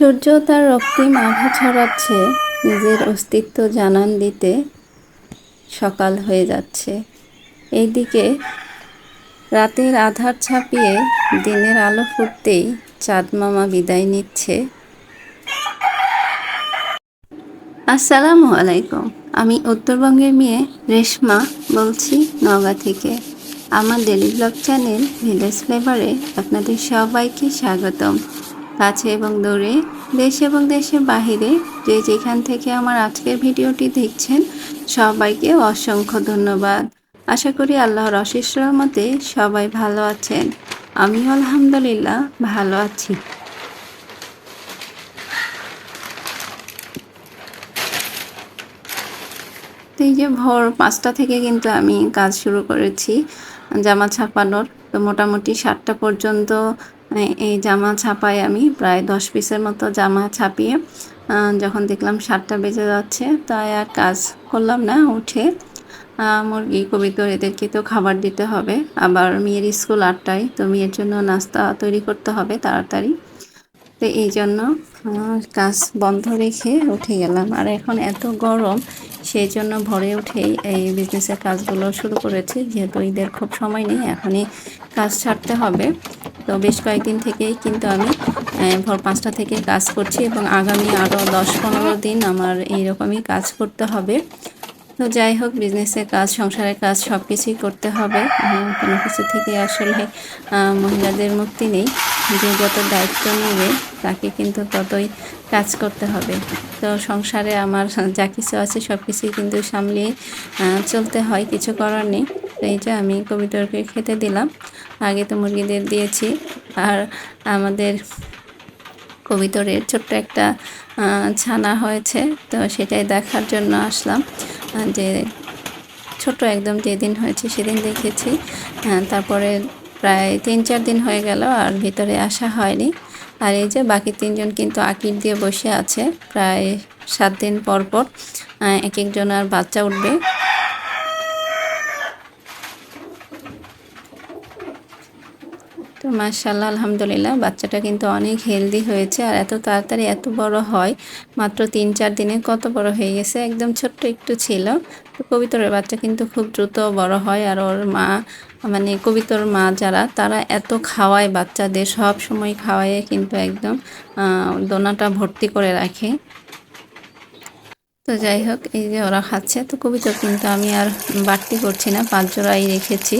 সূর্য তার রক্তিম আভা ছড়াচ্ছে, নিজের অস্তিত্ব জানান দিতে সকাল হয়ে যাচ্ছে। এইদিকে রাতের আধার ছাপিয়ে দিনের আলো ফুটতেই চাঁদ মামা বিদায় নিচ্ছে। আসসালামু আলাইকুম, আমি উত্তরবঙ্গের মেয়ে রেশমা বলছি নওগাঁ থেকে। আমার ডেলি ব্লগ চ্যানেল ভিলেজ ফ্লেভারে আপনাদের সবাইকে স্বাগতম। কাছে এবং দূরে, দেশ এবং দেশের বাহিরে, যে যেখান থেকে আমার আজকের ভিডিওটি দেখছেন, সবাইকে অসংখ্য ধন্যবাদ। আশা করি আল্লাহর অশেষ রহমতে সবাই ভালো আছেন। আমিও আলহামদুলিল্লাহ ভালো আছি। তো এই যে ভোর পাঁচটা থেকে কিন্তু আমি কাজ শুরু করেছি, জামা ছাপানোর। তো মোটামুটি সাতটা পর্যন্ত এই জামা ছাপাই আমি প্রায় দশ পিসের মতো জামা ছাপিয়ে যখন দেখলাম সাতটা বেজে যাচ্ছে, তাই আর কাজ করলাম না, উঠে মুরগি, কবিতর, এদেরকে তো খাবার দিতে হবে। আবার মেয়ের স্কুল আটটায়, তো মেয়ের জন্য নাস্তা তৈরি করতে হবে তাড়াতাড়ি। তো এই জন্য কাজ বন্ধ রেখে উঠে গেলাম। আর এখন এত গরম, সেই জন্য ভরে উঠেই এই বিজনেসের কাজগুলো শুরু করেছি। যেহেতু ঈদের খুব সময় নেই, এখনই কাজ ছাড়তে হবে। তো বেশ কয়েকদিন থেকেই কিন্তু আমি ভোর পাঁচটা থেকে কাজ করছি এবং আগামী আরও দশ পনেরো দিন আমার এইরকমই কাজ করতে হবে। তো যাই হোক বিজনেসের কাজ, সংসারের কাজ সব কিছুই করতে হবে। কোনো কিছু থেকে আসলে মহিলাদের মুক্তি নেই। যে যত দায়িত্ব নেবে, তাকে কিন্তু ততই কাজ করতে হবে। তো সংসারে আমার যা কিছু আছে সব কিছুই কিন্তু সামলিয়ে চলতে হয়, কিছু করার নেই। এই যে আমি কবিতরকে খেতে দিলাম। আগে তো মুরগিদের দিয়েছি। আর আমাদের কবিতরের ছোট্ট একটা ছানা হয়েছে। তো সেটাই দেখার জন্য আসলাম। যে ছোট একদম যেদিন হয়েছে সেদিন দেখেছি। তারপরে প্রায় তিন চার দিন হয়ে গেল আর ভিতরে আসা হয়নি। আর এই যে বাকি তিনজন কিন্তু আকির দিয়ে বসে আছে। প্রায় সাত দিন পর পর এক একজন আর বাচ্চা উঠবে। তো মার্শাল্লাহ আলহামদুলিল্লাহ, বাচ্চাটা কিন্তু অনেক হেলদি হয়েছে আর এত তাড়াতাড়ি এত বড় হয়। মাত্র তিন চার দিনে কত বড় হয়ে গেছে, একদম ছোট্ট একটু ছিল। তো কবিতরের বাচ্চা কিন্তু খুব দ্রুত বড় হয় আর ওর মা মানে কবিতর মা যারা, তারা এত খাওয়ায় বাচ্চাদের, সব সময় খাওয়ায় কিন্তু একদম দোনাটা ভর্তি করে রাখে। তো যাই হোক, এই যে ওরা খাচ্ছে, তো কবিতর কিন্তু আমি আর বাড়তি করছি না, পাঁচ জোড়াই রেখেছি।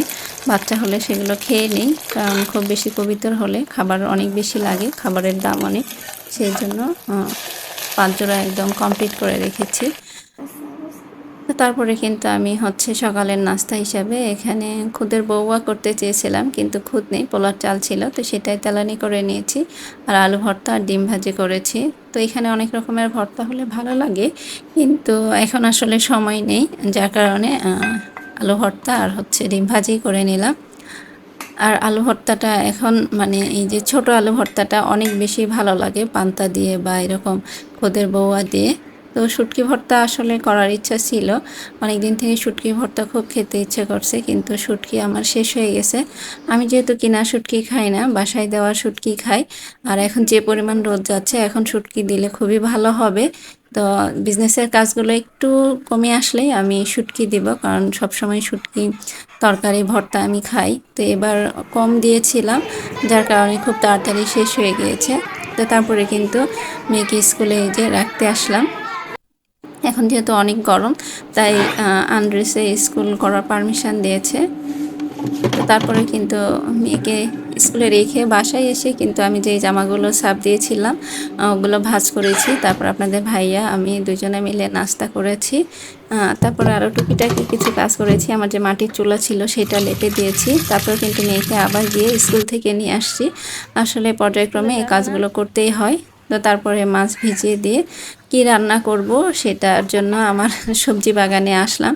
বাচ্চা হলে সেগুলো খেয়ে নিই, কারণ খুব বেশি কবিতর হলে খাবার অনেক বেশি লাগে, খাবারের দাম অনেক। সেই জন্য পাঁচ জোড়া একদম কমপ্লিট করে রেখেছি। তারপরে কিন্তু আমি হচ্ছে সকালের নাস্তা হিসাবে এখানে খুদের বউয়া করতে চেয়েছিলাম, কিন্তু খুদ নেই, পোলার চাল ছিল, তো সেটাই তেলানি করে নিয়েছি। আর আলু ভর্তা আর ডিম ভাজি করেছি। তো এখানে অনেক রকমের ভর্তা হলে ভালো লাগে, কিন্তু এখন আসলে সময় নেই, যার কারণে আলু ভর্তা আর হচ্ছে ডিম ভাজি করে নিলাম। আর আলু ভর্তাটা এখন মানে এই যে ছোট আলু ভর্তাটা অনেক বেশি ভালো লাগে পান্তা দিয়ে বা এরকম খোদের বউয়া দিয়ে। তো শুটকি ভর্তা আসলে করার ইচ্ছা ছিল। অনেক দিন থেকে শুটকি ভর্তা খুব খেতে ইচ্ছে করছে, কিন্তু শুটকি আমার শেষ হয়ে গেছে। আমি যেহেতু কিনা শুটকি খাই না, বাসায় দেওয়া শুটকি খাই। আর এখন যে পরিমাণ রোদ যাচ্ছে, এখন শুটকি দিলে খুবই ভালো হবে। তো বিজনেসের কাজগুলো একটু কমে আসলেই আমি শুটকি দিব, কারণ সবসময় শুটকি তরকারি, ভর্তা আমি খাই। তো এবার কম দিয়েছিলাম, যার কারণে খুব তাড়াতাড়ি শেষ হয়ে গিয়েছে। তো তারপরে কিন্তু মেয়েকে স্কুলে যে রাখতে আসলাম। এখন যেহেতু অনেক গরম, তাই আন্ড্রেসে স্কুল করার পারমিশন দিয়েছে। তারপরে কিন্তু মেয়েকে স্কুলে রেখে বাসায় এসে কিন্তু আমি যে জামাগুলো সাপ দিয়েছিলাম ওগুলো ভাজ করেছি। তারপর আপনাদের ভাইয়া, আমি দুজনে মিলে নাস্তা করেছি। তারপরে আরও টুকিটাকি কিছু কাজ করেছি। আমার যে মাটির চুলা ছিল সেটা লেপে দিয়েছি। তারপর কিন্তু মেয়েকে আবার গিয়ে স্কুল থেকে নিয়ে আসছি। আসলে পর্যায়ক্রমে এই কাজগুলো করতেই হয়। তো তারপরে মাছ ভিজিয়ে দিয়ে কি রান্না করব সেটার জন্য আমার সবজি বাগানে আসলাম।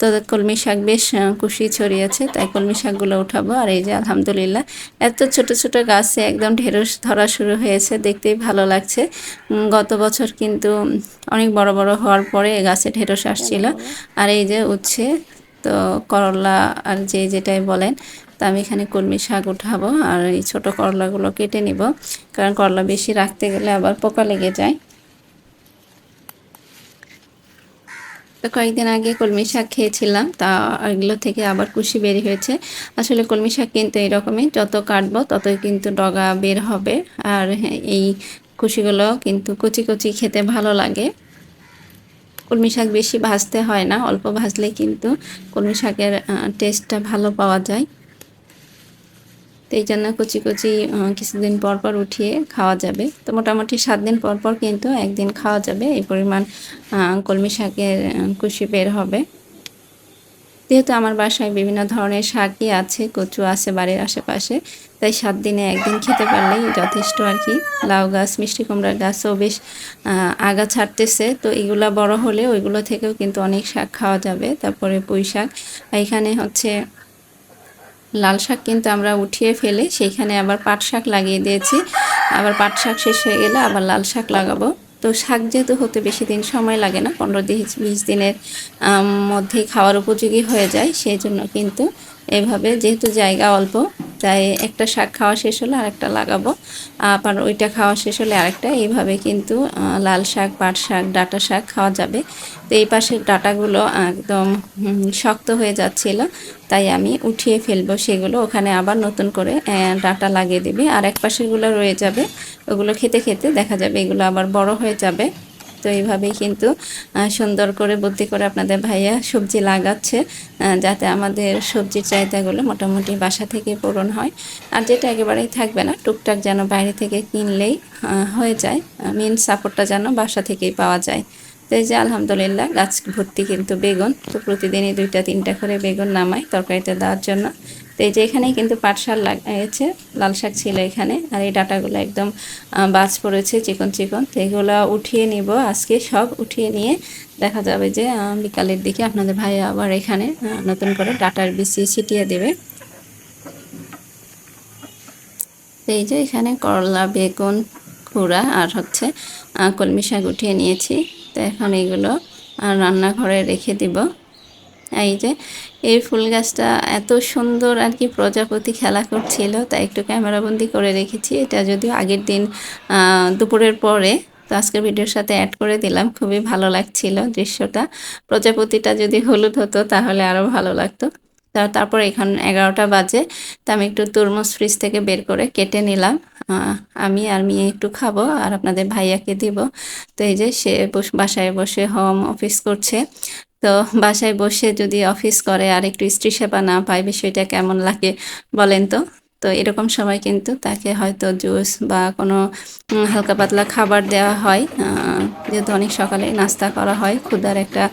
তো কলমি শাক বেশ কুশি ছড়িয়েছে, তাই কলমি শাকগুলো উঠাবো। আর এই যে আলহামদুলিল্লাহ, এত ছোট ছোট গাছে একদম ঢেঁড়স ধরা শুরু হয়েছে, দেখতেই ভালো লাগছে। গত বছর কিন্তু অনেক বড় বড় হওয়ার পরে গাছে ঢেঁড়স আসছিল। আর এই যে উচ্ছে, তো করলা আর যে যেটাই বলেন, তো আমি এখানে কলমি শাক উঠাবো। আর এই ছোটো করলাগুলো কেটে নিব, কারণ করলা বেশি রাখতে গেলে আবার পোকা লেগে যায়। তো কয়েকদিন আগে কলমি শাক খেয়েছিলাম, তা এগুলো থেকে আবার কুশি বের হয়েছে। আসলে কলমি শাক কিন্তু এরকমই, যত কাটবো ততই কিন্তু ডগা বের হবে। আর এই কুশিগুলো কিন্তু কচি কচি খেতে ভালো লাগে। কলমি শাক বেশি ভাজতে হয় না, অল্প ভাজলে কিন্তু কলমি শাকের টেস্টটা ভালো পাওয়া যায়। তো এই জন্য কুচি কুচি কিছুদিন পর পর উঠিয়ে খাওয়া যাবে। তো মোটামুটি সাত দিন পর পর কিন্তু একদিন খাওয়া যাবে। এই পরিমাণ কলমি শাকের কুশি বের হবে। যেহেতু আমার বাসায় বিভিন্ন ধরনের শাকই আছে, কচু আছে বাড়ির আশেপাশে, তাই সাত দিনে একদিন খেতে পারলেই যথেষ্ট আর কি। লাউ গাছ, মিষ্টি কুমড়ার গাছও বেশ আগা ছাড়তেছে। তো এগুলা বড় হলে ওইগুলো থেকেও কিন্তু অনেক শাক খাওয়া যাবে। তারপরে পুঁই শাক। এখানে হচ্ছে লাল শাক কিন্তু আমরা উঠিয়ে ফেলে সেইখানে আবার পাট শাক লাগিয়ে দিয়েছি। আবার পাট শাক শেষ হয়ে গেলে আবার লাল শাক লাগাবো। তো শাক যেহেতু হতে বেশি দিন সময় লাগে না, পনেরো বিশ দিনের মধ্যেই খাওয়ার উপযোগী হয়ে যায়, সেই জন্য কিন্তু এভাবে যেহেতু জায়গা অল্প তাই একটা শাক খাওয়া শেষ হলে আরেকটা লাগাবো। আবার ওইটা খাওয়া শেষ হলে আরেকটা। এইভাবে কিন্তু লাল শাক, পাট শাক, ডাটা শাক খাওয়া যাবে। তো এই পাশের ডাটাগুলো একদম শক্ত হয়ে যাচ্ছিল। তাই আমি উঠিয়ে ফেলব সেগুলো। ওখানে আবার নতুন করে ডাটা লাগিয়ে দিবে। আর এক পাশেরগুলো রয়ে যাবে। ওগুলো খেতে খেতে দেখা যাবে এগুলো আবার বড় হয়ে যাবে। তো এইভাবেই কিন্তু সুন্দর করে বুদ্ধি করে আপনাদের ভাইয়া সবজি লাগাচ্ছে যাতে আমাদের সবজির চাহিদাগুলো মোটামুটি বাসা থেকে পূরণ হয়। আর যেটা একেবারেই থাকবে না, টুকটাক যেন বাইরে থেকে কিনলেই হয়ে যায় মেন সাপোর্টটা যেন বাসা থেকেই পাওয়া যায়। তো এই যে আলহামদুলিল্লাহ, গাছ ভর্তি কিন্তু বেগুন, তো প্রতিদিনই দুইটা তিনটা করে বেগুন নামাই তরকারিতে দেওয়ার জন্য। তো এই যে এখানেই কিন্তু পাট শাক লাগিয়েছে লাল শাক ছিল এখানে, আর এই ডাটাগুলো একদম বাজ পড়েছে চিকন চিকন। তো এগুলো উঠিয়ে নিব, আজকে সব উঠিয়ে নিয়ে দেখা যাবে যে বিকালের দিকে আপনাদের ভাই আবার এখানে নতুন করে ডাটার বিচি ছিটিয়ে দেবে। এই যে এখানে করলা, বেগুন, কুড়া, আর হচ্ছে কলমি শাক উঠিয়ে নিয়েছি। তো এখন এগুলো রান্নাঘরে রেখে দিব। এই যে, এই ফুল গাছটা এত সুন্দর আর কি প্রজাপতি খেলা করছিল, তাই একটু ক্যামেরাবন্দি করে রেখেছি। এটা যদিও আগের দিন দুপুরের পরে, তো আজকের ভিডিওর সাথে অ্যাড করে দিলাম, খুবই ভালো লাগছিল দৃশ্যটা। প্রজাপতিটা যদি হলুদ হতো, তাহলে আরও ভালো লাগতো। তারপর এখন এগারোটা বাজে, তো আমি একটু তরমুজ ফ্রিজ থেকে বের করে কেটে নিলাম। আমি আর মেয়ে একটু খাব, আর আপনাদের ভাইয়াকে দিব। তো এই যে, সে বাসায় বসে হোম অফিস করছে। তো বাসায় বসে যদি অফিস করে আর একটু স্ত্রী সেবা না পায়, বিষয়টা কেমন লাগে বলেন তো? তো এরকম সময় কিন্তু তাকে হয়তো জুস বা কোনো হালকা পাতলা খাবার দেওয়া হয়। যেহেতু অনেক সকালে নাস্তা করা হয় ক্ষুদার একটা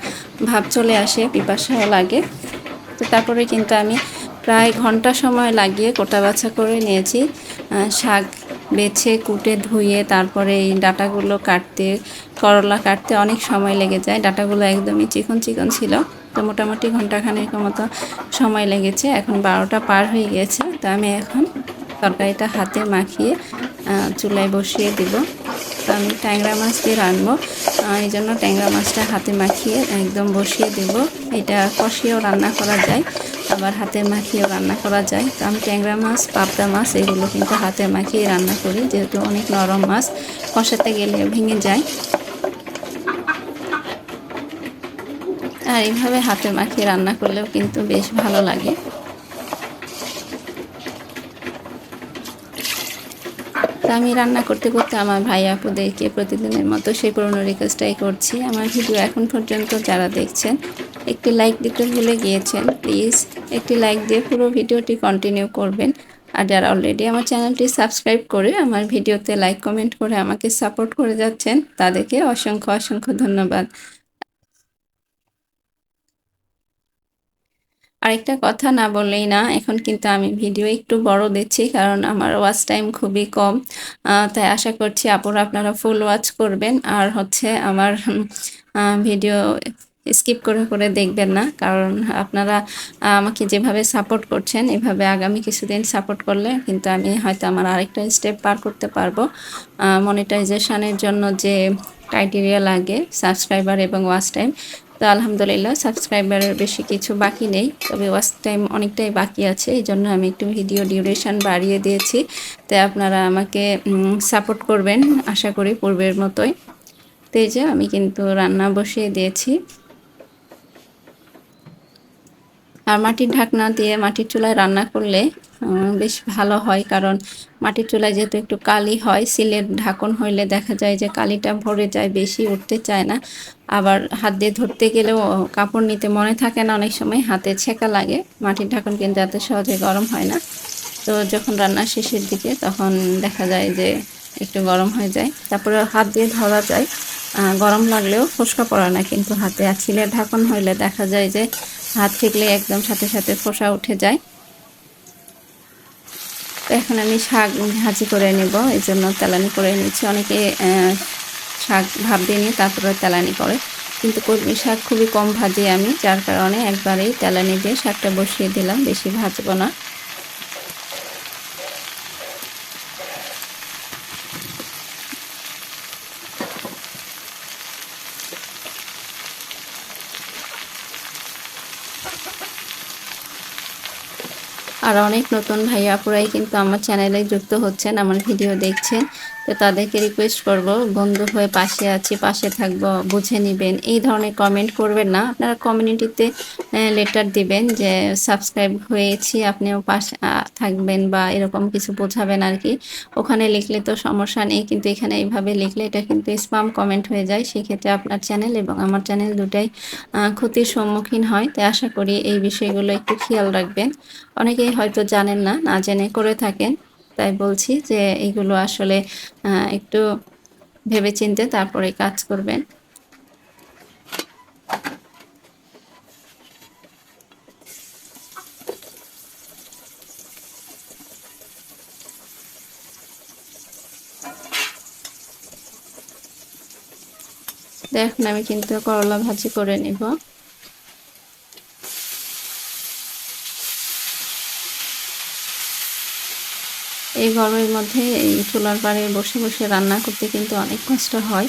ভাব চলে আসে, পিপাসাও লাগে। তো তারপরে কিন্তু আমি প্রায় ঘণ্টা সময় লাগিয়ে কোটা বাছা করে নিয়েছি। শাক বেছে, কুটে, ধুয়ে, তারপরে এই ডাটাগুলো কাটতে, করলা কাটতে অনেক সময় লেগে যায়। ডাটাগুলো একদমই চিকন চিকন ছিল, তো মোটামুটি ঘন্টাখানেক মতো সময় লেগেছে। এখন বারোটা পার হয়ে গেছে, তো আমি এখন তরকারিটা হাতে মাখিয়ে চুলায় বসিয়ে দিব। তো আমি ট্যাংরা মাছ দিয়ে রানবো এই জন্য ট্যাংরা মাছটা হাতে মাখিয়ে একদম বসিয়ে দেব। এটা কষিয়েও রান্না করা যায়। আবার হাতে মাখিয়েও রান্না করা যায়। তো আমি ট্যাংরা মাছ, পাবদা মাছ এগুলো কিন্তু হাতে মাখিয়ে রান্না করি। যেহেতু অনেক নরম মাছ, কষাতে গেলে ভেঙে যায়। আর এইভাবে হাতে মাখিয়ে রান্না করলেও কিন্তু বেশ ভালো লাগে। আমি রান্না করতে করতে আমার ভাই আপুদেরকে প্রতিদিনের মতো সেই পুরনো রিকোয়েস্টটাই করছি। আমার ভিডিও এখন পর্যন্ত যারা দেখছেন একটি লাইক দিতে ভুলে গিয়েছেন, প্লিজ একটি লাইক দিয়ে পুরো ভিডিওটি কন্টিনিউ করবেন। আর যারা অলরেডি আমার চ্যানেলটি সাবস্ক্রাইব করে আমার ভিডিওতে লাইক কমেন্ট করে আমাকে সাপোর্ট করে যাচ্ছেন, তাদেরকে অসংখ্য অসংখ্য ধন্যবাদ। আরেকটা কথা না বললেই না, এখন কিন্তু আমি ভিডিও একটু বড় দিচ্ছি, কারণ আমার ওয়াচ টাইম খুবই কম। তাই আশা করছি আপুরা আপনারা ফুল ওয়াচ করবেন। আর হচ্ছে আমার ভিডিও স্কিপ করে করে দেখবেন না। কারণ আপনারা আমাকে যেভাবে সাপোর্ট করছেন, এভাবে আগামী কিছুদিন সাপোর্ট করলে কিন্তু আমি হয়তো আমার আরেকটা স্টেপ পার করতে পারব। মনিটাইজেশনের জন্য যে ক্রাইটেরিয়া লাগে সাবস্ক্রাইবার এবং ওয়াচ টাইম তো আলহামদুলিল্লাহ সাবস্ক্রাইবারের বেশি কিছু বাকি নেই। তবে ওয়াচ টাইম অনেকটাই বাকি আছে, এই জন্য আমি একটু ভিডিও ডিউরেশন বাড়িয়ে দিয়েছি। তো আপনারা আমাকে সাপোর্ট করবেন, আশা করি পূর্বের মতোই। তো এই যে আমি কিন্তু রান্না বসিয়ে দিয়েছি। আর মাটির ঢাকনা দিয়ে মাটির চুলায় রান্না করলে বেশ ভালো হয়। কারণ মাটির চুলায় যেহেতু একটু কালি হয়, সিলের ঢাকন হইলে দেখা যায় যে কালিটা ভরে যায়, বেশি উঠতে চায় না। আবার হাত দিয়ে ধরতে গেলেও কাপড় নিতে মনে থাকে না, অনেক সময় হাতে ছেঁকা লাগে। মাটির ঢাকন কিন্তু এত সহজে গরম হয় না। তো যখন রান্নার শেষের দিকে, তখন দেখা যায় যে একটু গরম হয়ে যায়। তারপরে হাত দিয়ে ধরা যায়। গরম লাগলেও ফোসকা পড়ে না, কিন্তু হাতে আর ছিলের ঢাকন হইলে দেখা যায় যে হাত ঠেকলে একদম সাথে সাথে ফোসা উঠে যায়। এখন আমি শাক ভাজি করে নেব, এই জন্য তেলানি করে নিচ্ছি অনেকে শাক ভাব দিয়ে নিয়ে তারপরে তেলানি করে। কিন্তু কলমি শাক খুবই কম ভাজি আমি, যার কারণে একবারেই তেলানি দিয়ে শাকটা বসিয়ে দিলাম, বেশি ভাজবো না। আর অনেক নতুন ভাইয়া আপুরাই কিন্তু আমার চ্যানেলে যুক্ত হচ্ছেন আমার ভিডিও দেখছেন। তো তাদেরকে রিকোয়েস্ট করব, বন্ধু হয়ে পাশে আছি, পাশে থাকব, বুঝে নেবেন। এই ধরনের কমেন্ট করবেন না। আপনারা কমিউনিটিতে লেটার দিবেন যে সাবস্ক্রাইব হয়েছি, আপনিও পাশে থাকবেন বা এরকম কিছু বোঝাবেন আর কি ওখানে লিখলে তো সমস্যা নেই, কিন্তু এখানে এইভাবে লিখলে এটা কিন্তু স্পাম কমেন্ট হয়ে যায়। সেক্ষেত্রে আপনার চ্যানেল এবং আমার চ্যানেল দুটাই ক্ষতির সম্মুখীন হয়। তাই আশা করি এই বিষয়গুলো একটু খেয়াল রাখবেন। অনেকেই হয়তো জানেন না না জেনে করে থাকেন। তাই বলছি যে এগুলো আসলে একটু ভেবে চিনতে তারপরে কাজ করবেন। দেখুন, আমি কিন্তু করলা ভাজি করে নিব। এই গরমের মধ্যে এই চুলার পাড়ে বসে বসে রান্না করতে কিন্তু অনেক কষ্ট হয়।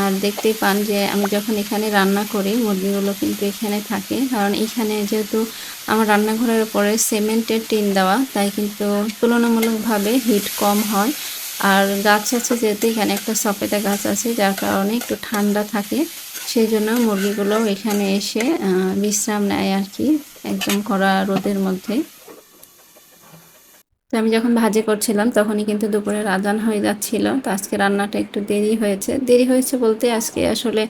আর দেখতেই পান যে আমি যখন এখানে রান্না করি, মুরগিগুলো কিন্তু এখানে থাকে। কারণ এখানে যেহেতু আমার রান্নাঘরের উপরে সিমেন্টের টিন দেওয়া, তাই কিন্তু তুলনামূলকভাবে হিট কম হয়। আর গাছ আছে, যেহেতু এখানে একটা সফেদা গাছ আছে, যার কারণে একটু ঠান্ডা থাকে। সেই জন্য মুরগিগুলো এখানে এসে বিশ্রাম নেয় আর কি, একদম কড়া রোদের মধ্যে। তো আমি যখন ভাজি করছিলাম, তখনই কিন্তু দুপুরে আজান হয়ে যাচ্ছিল। তো আজকে রান্নাটা একটু দেরি হয়েছে। দেরি হয়েছে বলতে আজকে আসলে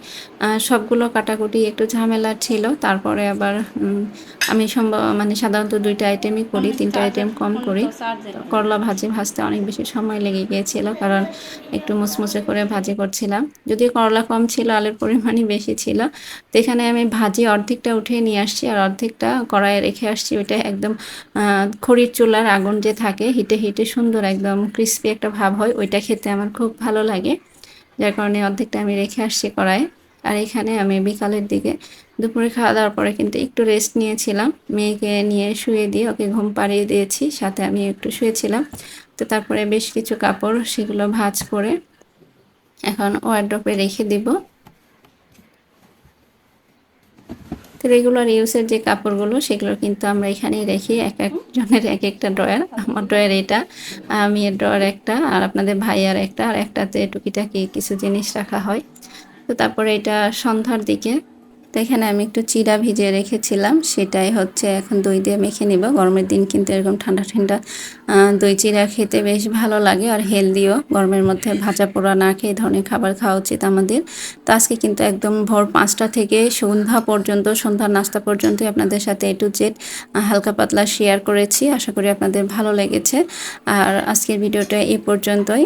সবগুলো কাটাকুটি একটু ঝামেলা ছিল। তারপরে আবার আমি সম্ভব মানে সাধারণত দুইটা আইটেমই করি, তিনটা আইটেম কম করি। করলা ভাজি ভাজতে অনেক বেশি সময় লেগে গিয়েছিল, কারণ একটু মুচমুচে করে ভাজি করছিলাম। যদিও করলা কম ছিল, আলুর পরিমাণই বেশি ছিল। তো এখানে আমি ভাজি অর্ধেকটা উঠিয়ে নিয়ে আসছি, আর অর্ধেকটা কড়াইয়ে রেখে আসছি। ওইটা একদম খড়ির চুলার আগুন যে থাকে হিটে হিটে সুন্দর একদম ক্রিস্পি একটা ভাব হয়, ওইটা খেতে আমার খুব ভালো লাগে। যার কারণে অর্ধেকটা আমি রেখে আসছি কড়াই। আর এখানে আমি বিকালের দিকে দুপুরে খাওয়া দাওয়ার পরে কিন্তু একটু রেস্ট নিয়েছিলাম। মেয়েকে নিয়ে শুয়ে দিয়ে ওকে ঘুম পাড়িয়ে দিয়েছি, সাথে আমি একটু শুয়েছিলাম। তো তারপরে বেশ কিছু কাপড় সেগুলো ভাজ করে এখন ওয়ার্ড্রপে রেখে দিব তো রেগুলার ইউজের যে কাপড়গুলো, সেগুলো কিন্তু আমরা এখানেই রেখি। এক একজনের এক একটা ড্রয়ার। আমার ড্রয়ার এটা আমি এর ড্রয়ার একটা, আর আপনাদের ভাইয়ার একটা, আর একটাতে টুকিটাকি কিছু জিনিস রাখা হয়। তো তারপরে এটা সন্ধ্যার দিকে তো এখানে আমি একটু চিরা ভিজিয়ে রেখেছিলাম। সেটাই হচ্ছে এখন দই দিয়ে মেখে নিব। গরমের দিন কিন্তু এরকম ঠান্ডা ঠান্ডা দই চিরা খেতে বেশ ভালো লাগে আর হেলদিও। গরমের মধ্যে ভাজা পোড়া না খেয়ে ধরনের খাবার খাওয়া উচিত আমাদের। তো আজকে কিন্তু একদম ভোর পাঁচটা থেকে সন্ধ্যা পর্যন্ত, সন্ধ্যার নাস্তা পর্যন্ত আপনাদের সাথে এ টু জেড হালকা পাতলা শেয়ার করেছি। আশা করি আপনাদের ভালো লেগেছে। আর আজকের ভিডিওটা এই পর্যন্তই।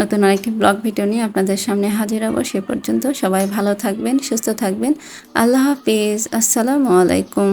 নতুন আরেকটি ব্লগ ভিডিও নিয়ে আপনাদের সামনে হাজির হব। সে পর্যন্ত সবাই ভালো থাকবেন, সুস্থ থাকবেন। আল্লাহ হাফিজ। আসসালামু আলাইকুম।